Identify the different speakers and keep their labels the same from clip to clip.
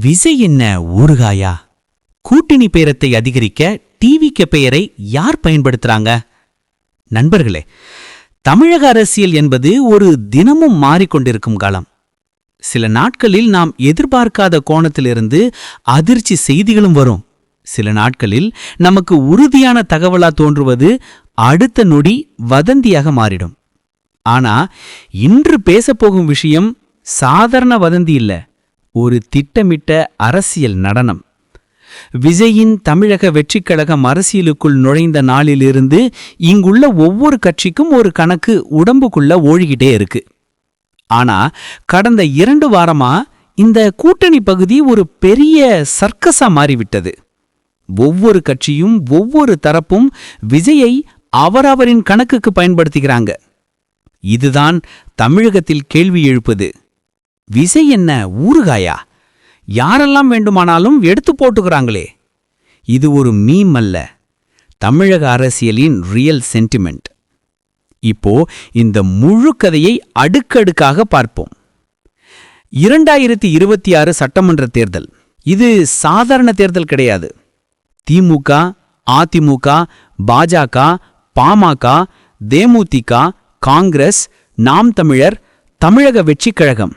Speaker 1: விசை என்ன ஊறுகாயா? கூட்டணி பேரத்தை அதிகரிக்க டிவிக்கு பெயரை யார் பயன்படுத்துறாங்க? நண்பர்களே தமிழக அரசியல் என்பது ஒரு தினமும் மாறிக்கொண்டிருக்கும் காலம். சில நாட்களில் நாம் எதிர்பார்க்காத கோணத்திலிருந்து அதிர்ச்சி செய்திகளும் வரும். சில நாட்களில் நமக்கு உறுதியான தகவலா தோன்றுவது அடுத்த நொடி வதந்தியாக மாறிடும். ஆனா இன்று பேசப்போகும் விஷயம் சாதாரண வதந்தி இல்லை. ஒரு திட்டமிட்ட அரசியல் நடனம். விஜயின் தமிழக வெற்றிக் கழகம் அரசியலுக்குள் நுழைந்த நாளிலிருந்து இங்குள்ள ஒவ்வொரு கட்சிக்கும் ஒரு கணக்கு உடம்புக்குள்ள ஓழிக்கிட்டே இருக்கு. ஆனா கடந்த இரண்டு வாரமா இந்த கூட்டணி பகுதி ஒரு பெரிய சர்க்கஸா மாறிவிட்டது. ஒவ்வொரு கட்சியும் ஒவ்வொரு தரப்பும் விஜயை அவரவரின் கணக்குக்கு பயன்படுத்துகிறாங்க. இதுதான் தமிழகத்தில் கேள்வி எழுப்புது. விசை என்ன? ஊறுகாயா? யாரெல்லாம் வேண்டுமானாலும் எடுத்து போட்டுக்கிறாங்களே. இது ஒரு மீம் அல்ல. தமிழக அரசியலின் ரியல் சென்டிமெண்ட் இப்போ இந்த முழு கதையை அடுக்கடுக்காக பார்ப்போம். இரண்டாயிரத்தி இருபத்தி ஆறு சட்டமன்ற தேர்தல். இது சாதாரண தேர்தல் கிடையாது. திமுக அதிமுக பாஜக பாமக தேமுதிக காங்கிரஸ் நாம் தமிழர் தமிழக வெற்றிக் கழகம்.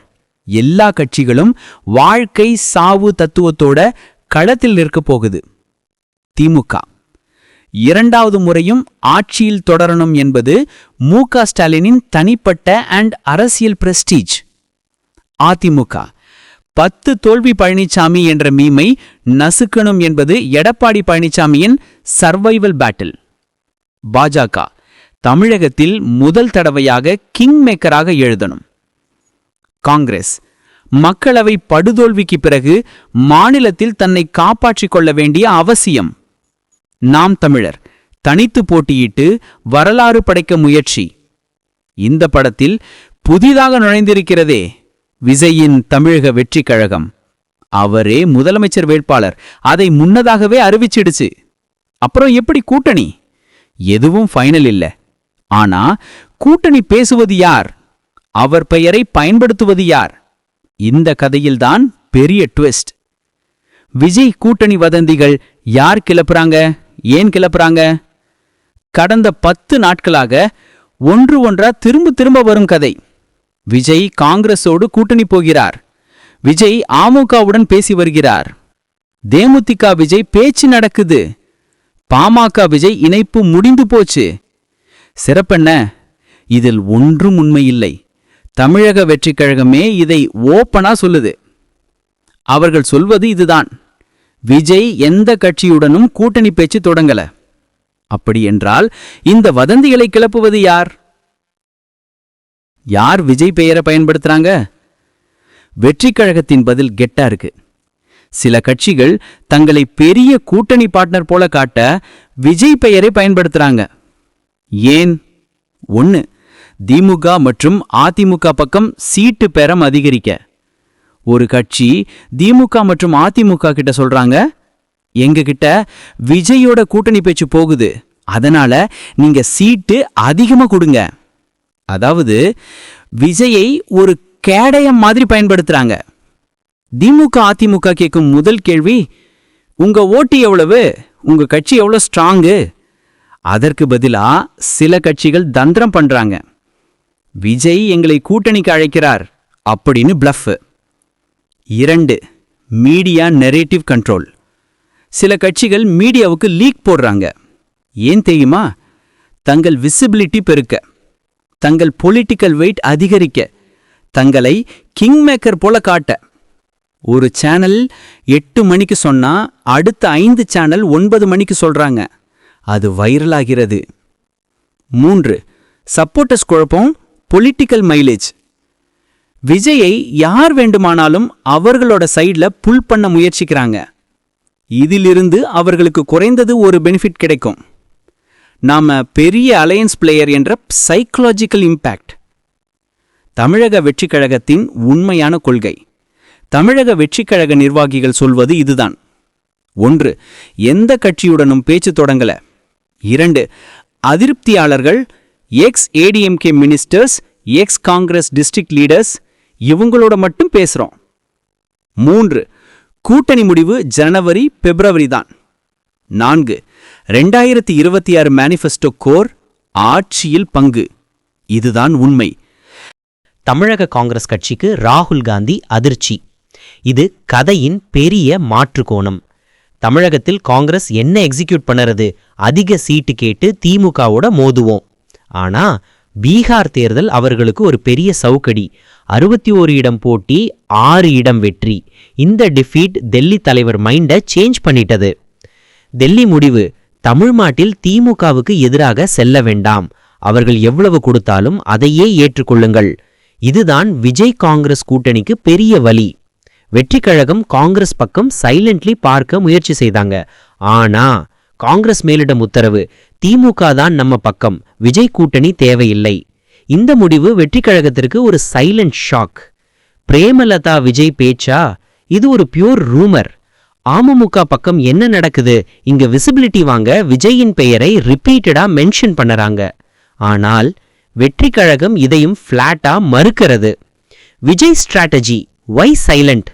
Speaker 1: எல்லா கட்சிகளும் வாழ்க்கை சாவு தத்துவத்தோட களத்தில் நிற்கப் போகுது. திமுக. இரண்டாவது முறையும் ஆட்சியில் தொடரணும் என்பது மு க ஸ்டாலினின் தனிப்பட்ட அண்ட் அரசியல் பிரஸ்டீஜ் அதிமுக. பத்து தோல்வி பழனிசாமி என்ற மீமை நசுக்கணும் என்பது எடப்பாடி பழனிசாமியின் சர்வைவல் பேட்டில் பாஜக. தமிழகத்தில் முதல் தடவையாக கிங் மேக்கராக எழுதணும். காங்கிரஸ். மக்களவை படுதோல்விக்கு பிறகு மாநிலத்தில் தன்னை காப்பாற்றிக் கொள்ள வேண்டிய அவசியம். நாம் தமிழர் தனித்து போட்டியிட்டு வரலாறு படைக்க முயற்சி. இந்த படத்தில் புதிதாக நுழைந்திருக்கிறதே விஜயின் தமிழக வெற்றி கழகம். அவரே முதலமைச்சர் வேட்பாளர். அதை முன்னதாகவே அறிவிச்சிடுச்சு. அப்புறம் எப்படி கூட்டணி? எதுவும் ஃபைனல் இல்ல. ஆனா கூட்டணி பேசுவது யார்? அவர் பெயரை பயன்படுத்துவது யார்? இந்த கதையில்தான் பெரிய ட்விஸ்ட். விஜய் கூட்டணி வதந்திகள் யார் கிளப்புறாங்க? ஏன் கிளப்புறாங்க? கடந்த பத்து நாட்களாக ஒன்று ஒன்றா திரும்ப திரும்ப வரும் கதை. விஜய் காங்கிரஸோடு கூட்டணி போகிறார். விஜய் அமுகவுடன் பேசி வருகிறார். தேமுதிக விஜய் பேச்சு நடக்குது. பாமக விஜய் இணைப்பு முடிந்து போச்சு. சிறப்பென்ன? இதில் ஒன்றும் உண்மையில்லை தமிழக வெற்றிக் கழகமே இதை ஓப்பனா சொல்லுது. அவர்கள் சொல்வது இதுதான். விஜய் எந்த கட்சியுடனும் கூட்டணி பேச்சு தொடங்கல. அப்படியென்றால் இந்த வதந்திகளை கிளப்புவது யார்? யார் விஜய் பெயரை பயன்படுத்துறாங்க? வெற்றிக் கழகத்தின் பதில் கெட்டா இருக்கு. சில கட்சிகள் தங்களை பெரிய கூட்டணி பார்ட்னர் போல காட்ட விஜய் பெயரை பயன்படுத்துறாங்க. ஏன்? ஒன்று திமுக மற்றும் அதிமுக பக்கம் சீட்டு பெறம் அதிகரிக்க. ஒரு கட்சி திமுக மற்றும் அதிமுக கிட்ட சொல்றாங்க எங்க கிட்ட விஜயோட கூட்டணி பேச்சு போகுது அதனால நீங்க சீட்டு அதிகமா கொடுங்க. அதாவது விஜயை ஒரு கேடயம் மாதிரி பயன்படுத்துறாங்க. திமுக அதிமுக கேட்கும் முதல் கேள்வி உங்க ஓட்டு எவ்வளவு? உங்க கட்சி எவ்வளவு ஸ்ட்ராங்கு அதற்கு பதிலா சில கட்சிகள் தந்திரம் பண்றாங்க. விஜய் எங்களை கூட்டணிக்கு அழைக்கிறார் அப்படின்னு பிளஃப் இரண்டு மீடியா நெரேட்டிவ் கண்ட்ரோல் சில கட்சிகள் மீடியாவுக்கு லீக் போடுறாங்க. ஏன் தெரியுமா? தங்கள் விசிபிலிட்டி பெருக்க. தங்கள் பொலிட்டிக்கல் வெயிட் அதிகரிக்க. தங்களை கிங் மேக்கர் போல காட்ட. ஒரு சேனல் எட்டு மணிக்கு சொன்னா அடுத்த ஐந்து சேனல் ஒன்பது மணிக்கு சொல்றாங்க. அது வைரலாகிறது மூன்று சப்போர்ட்டர்ஸ் குழப்பம் பொலிட்டிக்கல் மைலேஜ் விஜயை யார் வேண்டுமானாலும் அவர்களோட சைடில் புல் பண்ண முயற்சிக்கிறாங்க. இதிலிருந்து அவர்களுக்கு குறைந்தது ஒரு பெனிஃபிட் கிடைக்கும். நாம பெரிய அலையன்ஸ் பிளேயர் என்ற சைக்கலாஜிக்கல் இம்பேக்ட் தமிழக வெற்றிக் கழகத்தின் உண்மையான கொள்கை. தமிழக வெற்றிக் கழக நிர்வாகிகள் சொல்வது இதுதான். ஒன்று எந்த கட்சியுடனும் பேச்சு தொடங்கல. இரண்டு அதிருப்தியாளர்கள் ex ADMK ministers ex Congress district leaders இவங்களோட மட்டும் பேசுகிறோம் மூன்று
Speaker 2: கூட்டணி முடிவு ஜனவரி பிப்ரவரி தான். நான்கு ரெண்டாயிரத்தி இருபத்தி ஆறு மேனிஃபெஸ்டோ கோர் ஆட்சியில் பங்கு. இதுதான் உண்மை.
Speaker 1: தமிழக காங்கிரஸ் கட்சிக்கு ராகுல் காந்தி அதிர்ச்சி. இது கதையின் பெரிய மாற்று கோணம் தமிழகத்தில் காங்கிரஸ் என்ன எக்ஸிக்யூட் பண்ணுறது? அதிக சீட்டு கேட்டு திமுகவோட மோதுவோம். ஆனா பீகார் தேர்தல் அவர்களுக்கு ஒரு பெரிய சவுக்கடி. அறுபத்தி ஓரு இடம் போட்டி ஆறு இடம் வெற்றி. இந்த டிஃபீட் டெல்லி தலைவர் மைண்டை சேஞ்ச் பண்ணிட்டது. டெல்லி முடிவு தமிழ்நாட்டில் திமுகவுக்கு எதிராக செல்ல வேண்டாம். அவர்கள் எவ்வளவு கொடுத்தாலும் அதையே ஏற்றுக்கொள்ளுங்கள். இதுதான் விஜய் காங்கிரஸ் கூட்டணிக்கு பெரிய வழி வெற்றி கழகம் காங்கிரஸ் பக்கம் சைலண்ட்லி பார்க்க முயற்சி செய்தாங்க. ஆனா காங்கிரஸ் மேலிடம் உத்தரவு திமுக தான் நம்ம பக்கம் விஜய் கூட்டணி தேவையில்லை. இந்த முடிவு வெற்றி கழகத்திற்கு ஒரு சைலண்ட் ஷாக் பிரேமலதா விஜய் பேச்சா? இது ஒரு பியூர் ரூமர் அமமுக பக்கம் என்ன நடக்குது? இங்க விசிபிலிட்டி வாங்க விஜயின் பெயரை ரிப்பீட்டடா மென்ஷன் பண்ணறாங்க. ஆனால் வெற்றி கழகம் இதையும் ஃப்ளாட்டா மறுக்கிறது. விஜய் ஸ்ட்ராட்டஜி வை சைலண்ட்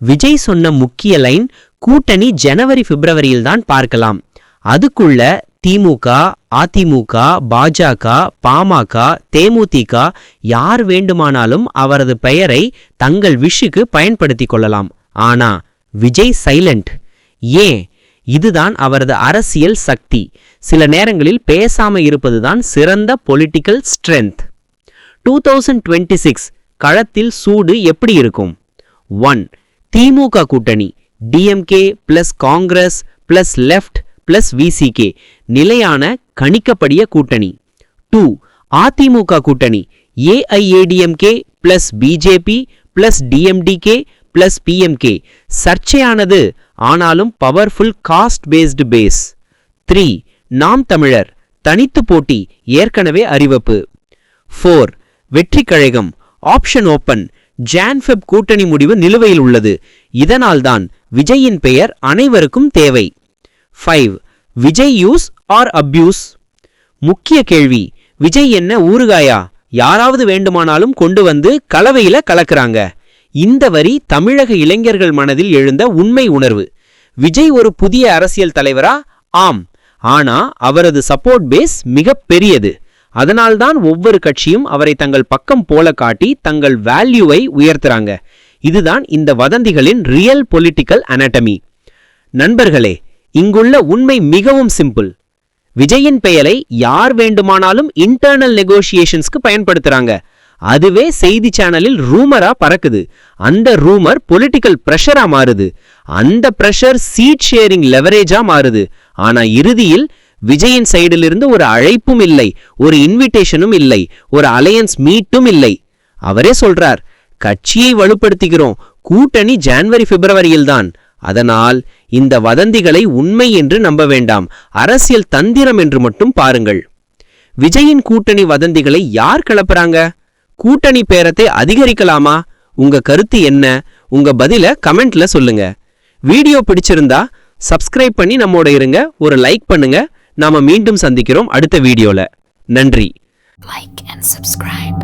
Speaker 1: விஜய் சொன்ன முக்கிய லைன் கூட்டணி ஜனவரி பிப்ரவரியில் தான் பார்க்கலாம். அதுக்குள்ள திமுக அதிமுக பாஜக பாமக தேமுதிக யார் வேண்டுமானாலும் அவரது பெயரை தங்கள் விஷுக்கு பயன்படுத்தி கொள்ளலாம். ஆனா விஜய் சைலண்ட். ஏன்? இதுதான் அவரது அரசியல் சக்தி. சில நேரங்களில் பேசாம இருப்பதுதான் சிறந்த political strength two thousand twenty six களத்தில் சூடு எப்படி இருக்கும்? ஒன் திமுக கூட்டணி. DMK plus Congress plus left plus VCK நிலையான கணிக்கப்படிய கூட்டணி. டூ அதிமுக கூட்டணி AIADMK plus BJP plus DMDK plus PMK சர்ச்சையானது ஆனாலும் powerful caste based base three Naam Tamilar தனித்து போட்டி ஏற்கனவே அறிவிப்பு. ஃபோர் வெற்றி கழகம் ஆப்ஷன் ஓப்பன் ஜான்ஃபெப் கூட்டணி முடிவு நிலுவையில் உள்ளது. இதனால்தான் விஜயின் பெயர் அனைவருக்கும் தேவை. Five Vijay use or abuse முக்கிய கேள்வி. விஜய் என்ன ஊறுகாயா? யாராவது வேண்டுமானாலும் கொண்டு வந்து கலவையில கலக்குறாங்க. இந்த வரி தமிழக இளைஞர்கள் மனதில் எழுந்த உண்மை உணர்வு. விஜய் ஒரு புதிய அரசியல் தலைவரா? ஆம். ஆனா அவரது சப்போர்ட் பேஸ் மிக பெரியது. அதனால்தான் ஒவ்வொரு கட்சியும் அவரை தங்கள் பக்கம் போல காட்டி தங்கள் வேல்யூவை உயர்த்துறாங்க. இதுதான் இந்த வதந்திகளின் ரியல் பொலிட்டிக்கல் அனாட்டமி நண்பர்களே இங்குள்ள உண்மை மிகவும் சிம்பிள் விஜயின் பெயரை யார் வேண்டுமானாலும் இன்டர்னல் நெகோசியேஷன்ஸ்க்கு பயன்படுத்துறாங்க. அதுவே செய்தி சேனலில் ரூமரா பறக்குது. அந்த ரூமர் பொலிட்டிக்கல் ப்ரெஷரா மாறுது. அந்த ப்ரெஷர் சீட் ஷேரிங் லெவரேஜா மாறுது. ஆனா இறுதியில் விஜயின் சைடிலிருந்து ஒரு அழைப்பும் இல்லை ஒரு இன்விடேஷனும் இல்லை ஒரு அலையன்ஸ் மீட்டும் இல்லை. அவரே சொல்றார் கட்சியை வலுப்படுத்துகிறோம். கூட்டணி ஜான்வரி பிப்ரவரியில் தான். அதனால் இந்த வதந்திகளை உண்மை என்று நம்ப வேண்டாம். அரசியல் தந்திரம் என்று மட்டும் பாருங்கள். விஜயின் கூட்டணி வதந்திகளை யார் கிளப்புறாங்க கூட்டணி பேரத்தை அதிகரிக்கலாமா? உங்க கருத்து என்ன? உங்க பதில கமெண்ட்ல சொல்லுங்க. வீடியோ பிடிச்சிருந்தா சப்ஸ்கிரைப் பண்ணி நம்மோட இருங்க. ஒரு லைக் பண்ணுங்க. நாம மீண்டும் சந்திக்கிறோம் அடுத்த வீடியோல. நன்றி.
Speaker 3: Like and subscribe